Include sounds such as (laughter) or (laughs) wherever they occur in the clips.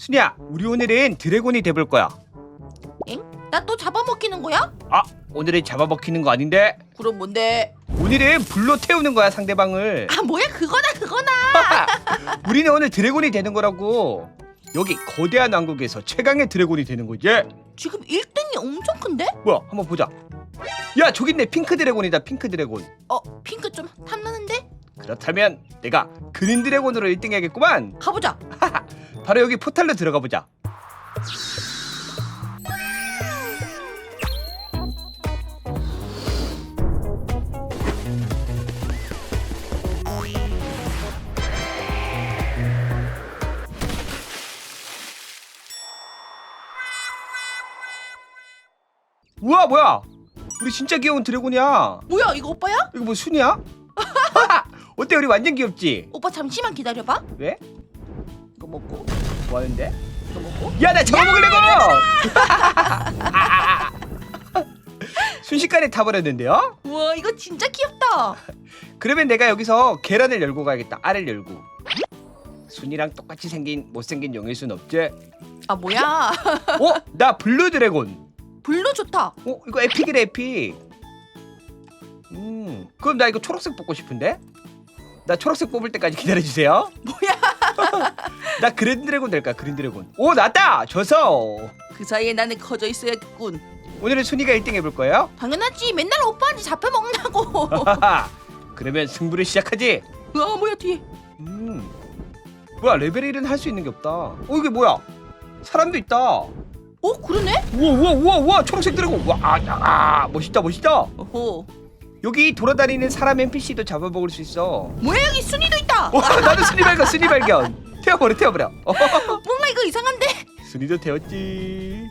순이야, 우리 오늘은 드래곤이 돼볼 거야. 나 또 잡아먹히는 거야? 아, 오늘은 잡아먹히는 거 아닌데? 그럼 뭔데? 오늘은 불로 태우는 거야 상대방을. 아 뭐야 그거나 그거나 (laughs) 우리는 오늘 드래곤이 되는 거라고. 여기 거대한 왕국에서 최강의 드래곤이 되는 거지. 지금 1등이 엄청 큰데? 뭐야, 한번 보자. 야, 저기 있네. 핑크 드래곤이다. 핑크 드래곤. 어 핑크 좀 탐나는데? 그렇다면 내가 그린 드래곤으로 1등 해야겠구만. 가보자 (laughs) 바로 여기 포탈로 들어가 보자. 우와 뭐야? 우리 진짜 귀여운 드래곤이야. 뭐야 이거 오빠야? 이거 뭐 순이야? (laughs) 어때 우리 완전 귀엽지? 오빠 잠시만 기다려봐 왜? 이거 먹고 뭐 하는데? 이거 먹고 야나 잡아먹으려고! (laughs) 순식간에 타버렸는데요? 우와 이거 진짜 귀엽다 (laughs) 그러면 내가 여기서 계란을 열고 가야겠다 알을 열고 순이랑 똑같이 생긴 못생긴 용일 순 없지? 아 뭐야 어? 나 블루 드래곤 블루 좋다 어? 이거 에픽이래 에픽 음 그럼 나 이거 초록색 뽑고 싶은데? 나 초록색 뽑을 때까지 기다려주세요 뭐야 (laughs) 나 그린 드래곤 될까 그린 드래곤? 오 나왔다! 져서! 그 사이에 나는 커져 있어야겠군. 오늘은 순이가 1등 해볼 거예요? 당연하지. 맨날 오빠한테 잡혀 먹는다고. 그러면 승부를 시작하지. 와 뭐야 뒤에. 음. 뭐야 레벨 1은 할 수 있는 게 없다. 어 이게 뭐야? 사람도 있다. 어 그러네? 우와 우와 우와 우와 초록색 드래곤. 와 아, 아, 멋있다 멋있다. 어허. 여기 돌아다니는 사람 NPC도 잡아먹을 수 있어. 뭐야 여기 순이도 있다. 와 나도 순이 발견 순이 발견 태워버려 태워버려. 어, 뭔가 이거 이상한데? 순이도 태웠지.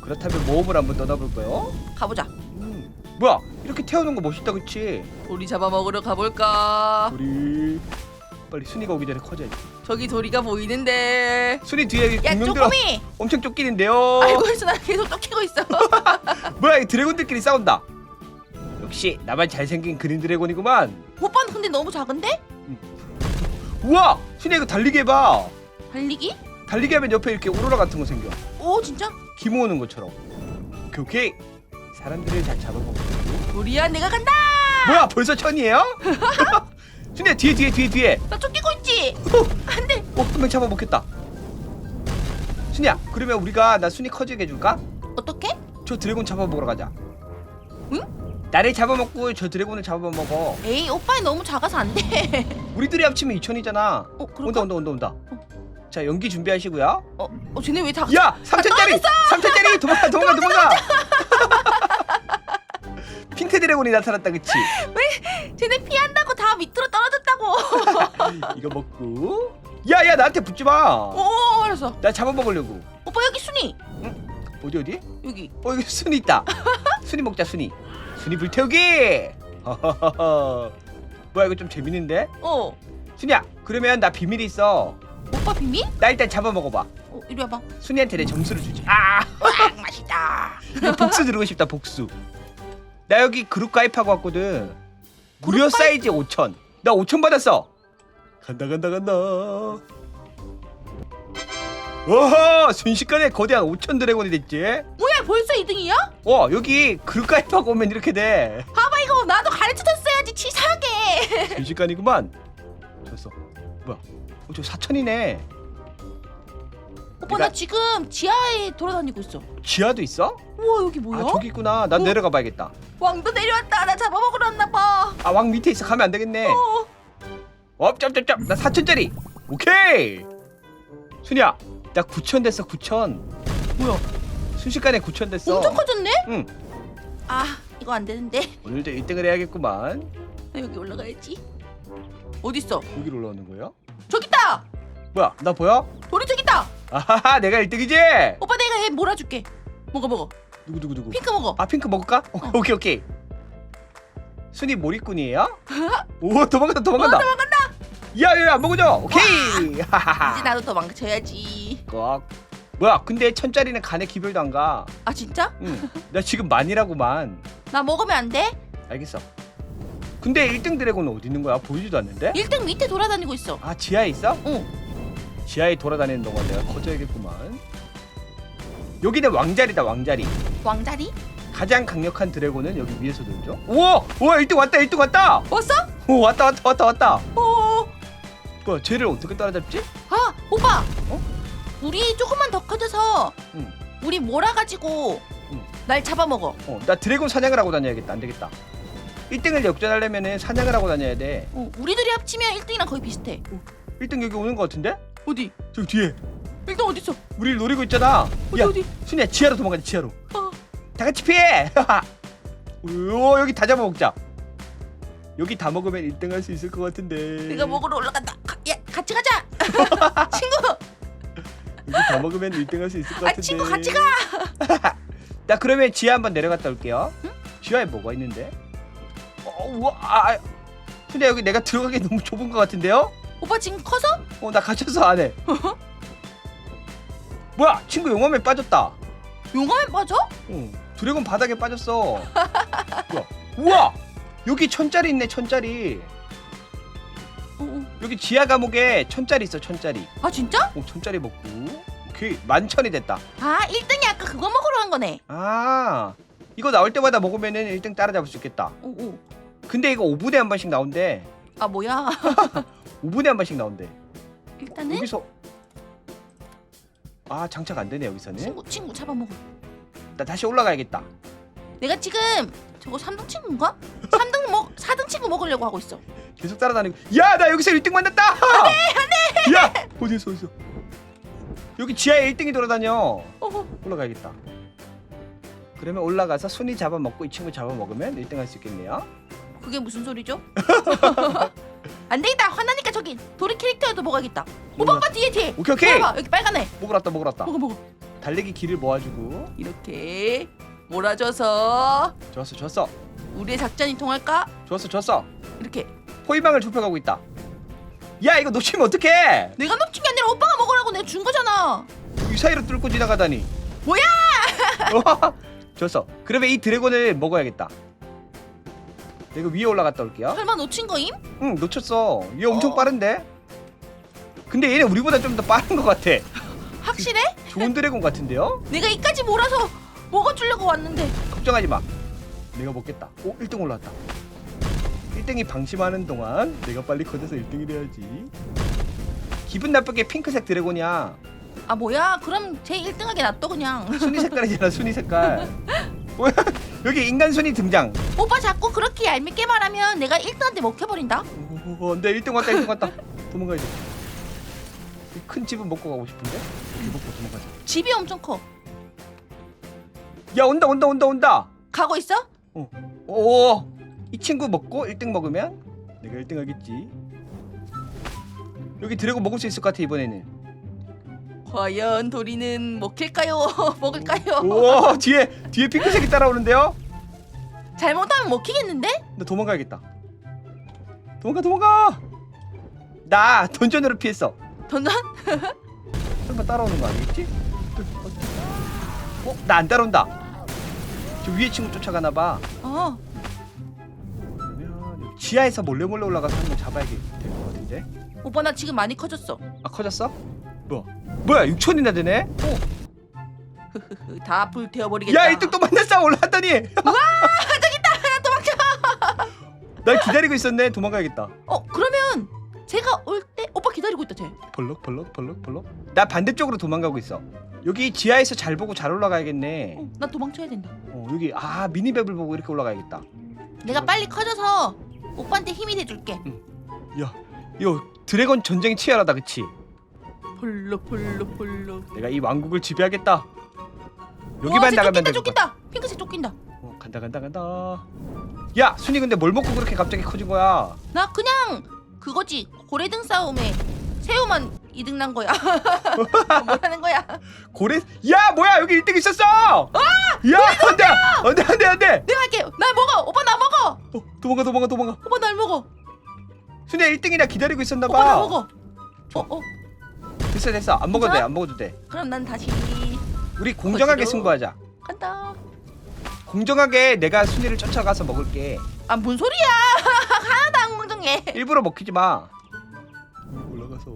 그렇다면 모험을 한번 떠나볼까요? 가보자. 음. 뭐야? 이렇게 태우는 거 멋있다 그치? 돌이 잡아먹으러 가볼까? 우리. 빨리 순이가 오기 전에 커져야지. 저기 도리가 보이는데. 순이 뒤에 야 공룡들 쪼꼬미! 엄청 쫓기는데요. 알고 있어 나 계속 쫓기고 있어. (laughs) 뭐야 이 드래곤들끼리 싸운다. 역시 나만 잘생긴 그린 드래곤이구만. 오빠는 근데 너무 작은데? 우와! 순이 이거 달리기 해봐. 달리기? 달리기 하면 옆에 이렇게 오로라 같은 거 생겨. 오 진짜? 기 모으는 것처럼. 오케이 오케이. 사람들을 잘 잡아먹고. 도리야 내가 간다! 뭐야 벌써 천이에요? (laughs) 순이야 뒤에 뒤에 뒤에 뒤에. 나 쫓기고 있지? 안돼. 어, 한 명 잡아먹겠다. 순이야 그러면 우리가 나 순이 커지게 해줄까? 어떻게? 저 드래곤 잡아먹으러 가자. 응? 나를 잡아먹고 저 드래곤을 잡아먹어. 에이 오빠는 너무 작아서 안 돼 우리들이 합치면 2천이잖아. 어 그럴까? 온다 온다 온다 온다. 자 연기 준비하시고요. 어, 어 쟤네 왜 작... 야 3천짜리! 3천짜리! (laughs) 도망가 도망가 도망가! (laughs) 핑크 드래곤이 나타났다 그치? 쟤네 피한다고 다 밑으로 떨어졌다고. (laughs) 이거 먹고. 야야 나한테 붙지 마. 오 알았어. 나 잡아먹으려고. 오빠 여기 순이. 어디 어디? 여기. 어 여기 순이 있다. 순이 먹자 순이. 순이 불태우기! 허허허허. 뭐야 이거 좀 재밌는데? 어. 순이야 그러면 나 비밀이 있어. 오빠 비밀? 나 일단 잡아먹어봐. 어 이리 와봐. 순이한테 내 점수를 주지. 아. 와 (laughs) 맛있다. 이거 복수 누르고 싶다 복수. 나 여기 그룹 가입하고 왔거든. 무료 그룹 가입? 사이즈 5천. 나 5천 받았어. 간다 간다 간다. 와 순식간에 거대한 5천 드래곤이 됐지? 뭐야 벌써 2등이야? 와 여기 그룹 가입하고 오면 이렇게 돼. 봐봐 이거 나도 가르쳐줬어야지 치사하게. (laughs) 순식간이구만. 됐어. 뭐야? 어, 저 4천이네. 오빠 내가- 나 지금 지하에 돌아다니고 있어. 지하도 있어? 우와 여기 뭐야? 아 저기 있구나. 난 어? 내려가 봐야겠다. 왕도 내려왔다. 나 잡아먹으러 왔나 봐. 아 왕 밑에 있어. 가면 안 되겠네. 어. 업짭짭짭 나 4천짜리. 오케이. 순이야 나 9천 됐어 9천. 뭐야? 순식간에 9천 됐어. 엄청 커졌네? 응. 아 이거 안 되는데. 오늘도 1등을 해야겠구만 나 여기 올라가야지. 어딨어? 여기로 올라오는 거야? 저기 있다! 뭐야? 나 보여? 도리 저기 있다! 아하하 내가 1등이지? 오빠 내가 얘 몰아줄게. 먹어 먹어. 누구 누구 누구? 핑크 먹어. 아 핑크 먹을까? 오, 오케이 오케이. 순이 몰입꾼이에요? 오 도망간다 도망간다. 어, 도망간다! 야 야 야 안 먹어줘! 오케이! 이제 하하하 나도 도망쳐야지. 꺽 뭐야 근데 천짜리는 간에 기별도 안 가. 아 진짜? 응. 나 지금 만이라고만. 나 먹으면 안 돼? 알겠어 근데 1등 드래곤은 어디 있는 거야? 보이지도 않는데? 1등 밑에 돌아다니고 있어 아 지하에 있어? 응 지하에 돌아다니는 동안 내가 커져야겠구만 여기는 왕자리다 왕자리 왕자리? 가장 강력한 드래곤은 여기 위에서 놀죠 우와 우와 1등 왔다 1등 왔다 왔어? 오 왔다 왔다 왔다 왔다 어. 뭐야 쟤를 어떻게 따라잡지? 아 오빠. 어? 우리 조금만 더 커져서 응. 우리 몰아가지고 응. 날 잡아먹어. 어, 나 드래곤 사냥을 하고 다녀야겠다. 안 되겠다. 1등을 역전하려면은 사냥을 하고 다녀야 돼. 어, 우리들이 합치면 1등이랑 거의 비슷해. 1등 여기 오는 거 같은데? 어디? 저기 뒤에. 1등 어디 있어? 우리를 노리고 있잖아. 어디 야, 어디? 순이야 지하로 도망가자. 지하로. 어. 다 같이 피해. (laughs) 오, 여기 다 잡아먹자. 여기 다 먹으면 1등 할 수 있을 것 같은데. 내가 먹으러 올라간다. 가, 야 같이 가자. (laughs) 친구. 여기 다 먹으면 1등 할 수 있을 것 아 같은데. 친구 같이 가. (laughs) 나 그러면 지하 한번 내려갔다 올게요. 지하에 뭐가 있는데? 어, 우와. 아, 아. 근데 여기 내가 들어가기 너무 좁은 것 같은데요? 오빠 지금 커서? 어 나 갇혔어 안에 (laughs) 뭐야 친구 용암에 빠졌다 용암에 빠져? 응 드래곤 바닥에 빠졌어 뭐야 우와 여기 천짜리 있네 천짜리 어, 어. 여기 지하 감옥에 천짜리 있어 천짜리 아 진짜? 오 천짜리 먹고 오케이 만천이 됐다 아 1등이 아까 그거 먹으러 간 거네. 아 이거 나올 때마다 먹으면은 1등 따라잡을 수 있겠다 오 오. 근데 이거 5분에 한 번씩 나온대. 아 뭐야? (laughs) 5분에 한 번씩 나온대. 일단은? 여기서 아 장착 안 되네 여기서는. 친구 친구 잡아먹어. 나 다시 올라가야겠다. 내가 지금 저거 3등 친구인가? 3등 먹 4등 친구 먹으려고 하고 있어. 계속 따라다니고. 야 나 여기서 1등 만났다! 안돼 안돼! 야 어디서 어디서 여기 지하에 1등이 돌아다녀. 어, 올라가야겠다. 그러면 올라가서 순위 잡아먹고 이 친구 잡아먹으면 1등 할 수 있겠네요 그게 무슨 소리죠? (laughs) 안 되겠다. 화나니까 저기 도리 캐릭터에도 먹어야겠다. 오빠 뒤에 뒤에. 오케이 오케이 봐봐 여기 빨간애. 먹으러 왔다 먹어 먹어. 달리기 길을 모아주고 이렇게 몰아줘서 좋았어 좋았어 우리의 작전이 통할까? 좋았어 좋았어 이렇게. 포위망을 좁혀가고 있다 야 이거 놓치면 어떡해 내가 놓친 게 아니라 오빠가 먹으라고 내가 준 거잖아. 이 사이로 뚫고 지나가다니 뭐야? (laughs) 좋았어 그러면 이 드래곤을 먹어야겠다 내가 위에 올라갔다 올게요 설마 놓친 거임? 응 놓쳤어 얘 엄청 어. 빠른데 근데 얘는 우리보다 좀 더 빠른 것 같아 확실해? 좋은 드래곤 같은데요? 내가 이까지 몰아서 먹어주려고 왔는데. 걱정하지 마 내가 먹겠다 오 1등 올라왔다 1등이 방심하는 동안 내가 빨리 커져서 1등이 돼야지 기분 나쁘게 핑크색 드래곤이야 아 뭐야? 그럼 제 1등하게 놔둬 그냥. 순이 색깔이잖아 순이 색깔 (laughs) 뭐야 여기 인간 순이 등장 오빠 자꾸 그렇게 얄밉게 말하면 내가 1등한테 먹혀버린다. 오, 안 돼 1등 왔다 1등 왔다 (laughs) 도망가야 돼 이큰 집은 먹고 가고 싶은데 여기 먹고 도망가자 집이 엄청 커. 야 온다 온다 온다 온다 가고 있어? 오, 이 친구 먹고 1등 먹으면 내가 1등 하겠지. 여기 드래곤 먹을 수 있을 것 같아 이번에는. 과연 도리는 먹힐까요? (laughs) 먹을까요? 오, 뒤에 뒤에 핑크색이 따라오는데요? 잘못하면 먹히겠는데? 나 도망가야겠다. 도망가 도망가. 나 던전으로 피했어. 던전? 설마 따라오는 거 아니겠지? 어, 나 안 따라온다. 저 위에 친구 쫓아가나 봐. 어. 그러면 지하에서 몰래 몰래 올라가서 한 명 잡아야 될것 같은데. 오빠 나 지금 많이 커졌어. 아 커졌어? 뭐야? 뭐야 6천이나 되네? 흐흐흐, (laughs) 다 불태워버리겠다. 야 1등 또 만났어 올라왔더니 (laughs) 야 도망쳐. (laughs) 날 기다리고 있었네 도망가야겠다 어 그러면 제가 올 때 오빠 기다리고 있다 쟤. 벌럭 벌럭 벌럭 벌럭 나 반대쪽으로 도망가고 있어 여기 지하에서 잘 보고 잘 올라가야겠네 어, 나 도망쳐야 된다. 어 여기 아 미니맵을 보고 이렇게 올라가야겠다 내가 빨리 커져서 오빠한테 힘이 돼줄게. 야 이거 드래곤 전쟁이 치열하다 그치? 폴로 폴로 폴로. 내가 이 왕국을 지배하겠다 와, 여기만 쟤 나가면 쫓긴다 쫓긴다. 핑크색 쫓긴다. 어, 간다 간다 간다 야 순이 근데 뭘 먹고 그렇게 갑자기 커진 거야 나 그냥 그거지 고래등 싸움에 새우만 2등 난 거야. (laughs) 뭐라는 거야? 고래 야 뭐야 여기 1등 있었어 야 안돼 안돼 안돼 안돼 내가 할게. 날 먹어. 오빠 나 먹어. 어, 도망가 도망가 도망가 오빠 날 먹어. 순이야 1등이나 기다리고 있었나 오빠 나 봐 먹어. 어 어. 됐어 됐어 안 먹어도 돼 안 먹어도 돼 그럼 난 다시 우리 공정하게 거지로. 승부하자 간다. 공정하게 내가 순위를 쫓아가서 먹을게 아 뭔 소리야? (laughs) 하나도 안 공정해. 일부러 먹히지 마 올라가서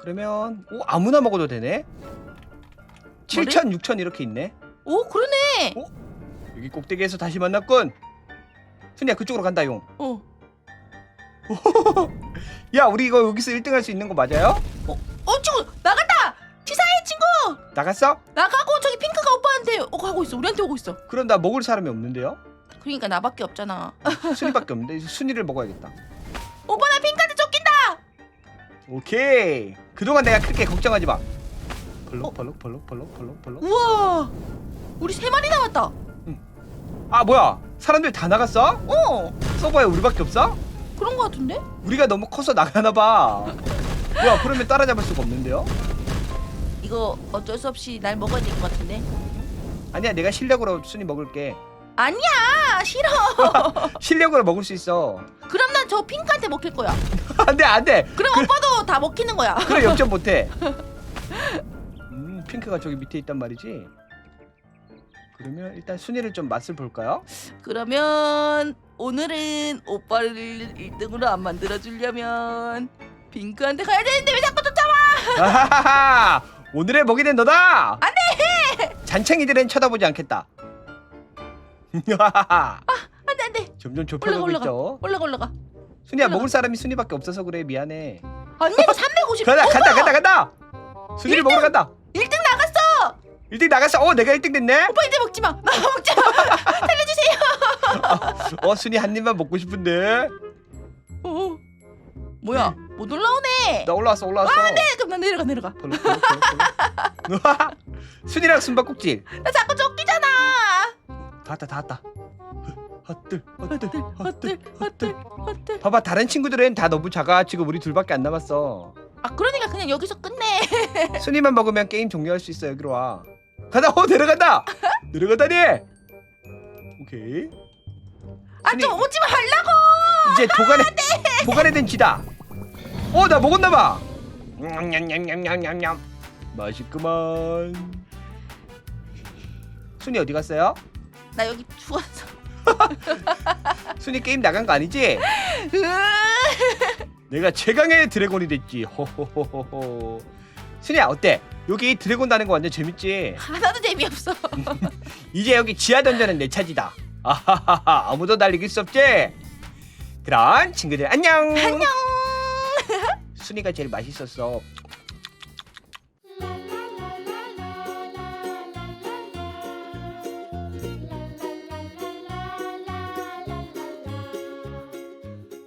그러면 오 아무나 먹어도 되네 7천 6천 이렇게 있네 오 그러네. 여기 꼭대기에서 다시 만났군 순이야 그쪽으로 간다 용 어. (laughs) 야 우리 이거 여기서 1등 할 수 있는 거 맞아요? 어 친구 나갔다. 치사해 친구. 나갔어? 나가고 저기 핑크가 오빠한테 어 가고 있어. 우리한테 오고 있어. 그럼 나 먹을 사람이 없는데요? 그러니까 나밖에 없잖아. 순이밖에 없는데 순이를 먹어야겠다 오빠 나 핑크한테 쫓긴다. 오케이 그동안 내가 크게 걱정하지 마 어? 벌럭 벌럭 벌럭 벌럭 벌럭 벌럭 우와. 우리 세 마리 남았다. 아 뭐야 사람들 다 나갔어? 어. 서버에 우리밖에 없어? 그런 거 같은데? 우리가 너무 커서 나가나 봐 뭐야 그러면 따라잡을 수가 없는데요? 이거 어쩔 수 없이 날 먹어야 될 것 같은데. 아니야 내가 실력으로 순이 먹을게 아니야 싫어. (laughs) 실력으로 먹을 수 있어 그럼 난 저 핑크한테 먹힐 거야. (laughs) 안돼 안돼 그럼 오빠도 다 먹히는 거야. 그래 역전 (laughs) 못해 음 핑크가 저기 밑에 있단 말이지 그러면 일단 순이를 좀 맛을 볼까요? 그러면 오늘은 오빠를 1등으로 안 만들어 주려면 핑크한테 가야 되는데 왜 자꾸 쫓아와? 아하하 오늘의 먹이 된 너다 안돼 잔챙이들은 쳐다보지 않겠다 안돼 안돼. 점점 올라가 좁혀가고 올라가. 있죠 올라가 올라가. 순이야 올라가. 먹을 사람이 순이밖에 없어서 그래 미안해 아니 이거 350. 가다 간다 간다 간다 순이를 먹으러 간다 1등 나갔어. 1등 나갔어 어 내가 1등 됐네 오빠 이제 먹지 마. 나 먹지 마. (laughs) 살려주세요. 어 순이 한 입만 먹고 싶은데 어. 뭐야? 못 올라오네. 나 올라왔어 올라왔어 네, 그럼 나 내려가 내려가. (laughs) 순이랑 숨바꼭질 나 자꾸 쫓기잖아. 다 왔다 다 왔다 헛들 헛들 헛들 헛들 헛들 헛들. 봐봐 다른 친구들은 다 너무 작아 지금 우리 둘밖에 안 남았어 아 그러니까 그냥 여기서 끝내. 순이만 먹으면 게임 종료할 수 있어 여기로 와 가다 어 내려간다. 내려가다니. 오케이. 아 좀 오지 말라고. 이제 도간에 도간에 된 쥐다. 어 나 먹었나봐. 냠냠냠냠냠냠 맛있구만 순이 어디 갔어요? 나 여기 죽었어. (laughs) 순이 게임 나간 거 아니지? 내가 최강의 드래곤이 됐지. 호호호호호 순이야 어때? 여기 드래곤 다는 거 완전 재밌지? 하나도 재미없어. (laughs) 이제 여기 지하 던전은 내 차지다 아하하하 아무도 날 이길 수 없지? 그럼 친구들 안녕 안녕. 순이가 제일 맛있었어